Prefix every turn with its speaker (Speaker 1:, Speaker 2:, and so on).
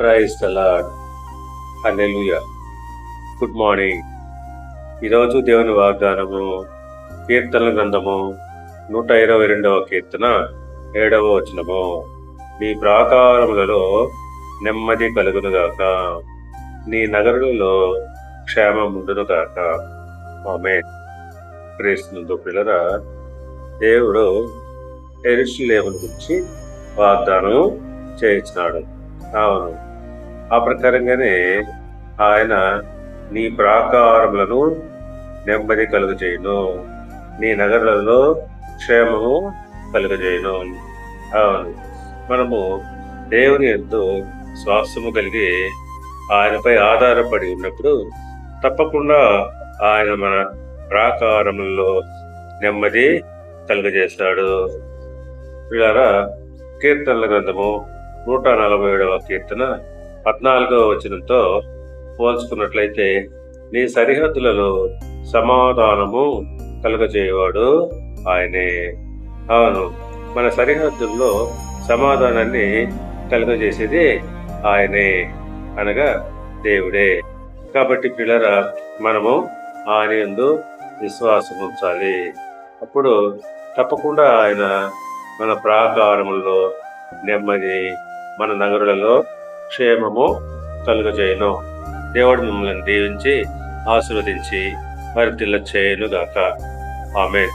Speaker 1: Praise the lord hallelujah good morning ఈరోజు దేవుని వాగ్దానము కీర్తనల గ్రంథము నూట ఇరవై రెండవ కీర్తన ఏడవ వచనము. నీ ప్రాకారములలో నెమ్మది కలుగునుగాక నీ నగరులలో క్షేమం ఉండునుగాక ఆమె క్రీస్తునందు పిల్లరా. దేవుడు ఎరుషులేముని గురించి వాగ్దానం చేయించినాడు. అవును. ఆ ప్రకారంగానే ఆయన నీ ప్రాకారములను నెమ్మది కలుగజేయను. నీ నగరాలలో క్షేమము కలుగజేయను. అవును. మనము దేవుని ఎందు శ్వాసము కలిగి ఆయనపై ఆధారపడి ఉన్నప్పుడు తప్పకుండా ఆయన మన ప్రాకారములలో నెమ్మది కలుగజేస్తాడు. వీళ్ళారా కీర్తనల గ్రంథము నూట నలభై ఏడవ కీర్తన పద్నాలుగో వచనంతో పోల్చుకున్నట్లయితే నీ సరిహద్దులలో సమాధానము కలుగజేయవాడు ఆయనే. అవును మన సరిహద్దుల్లో సమాధానాన్ని కలుగజేసేది ఆయనే అనగా దేవుడే. కాబట్టి పిల్లరా మనము ఆయన ఎందు విశ్వాసం ఉంచాలి. అప్పుడు తప్పకుండా ఆయన మన ప్రాకారములలో నెమ్మది మన నగరులలో క్షేమము కలుగజేయను. దేవుడు మిమ్మల్ని దీవించి ఆశీర్వదించి మరి చేయను గాక ఆమె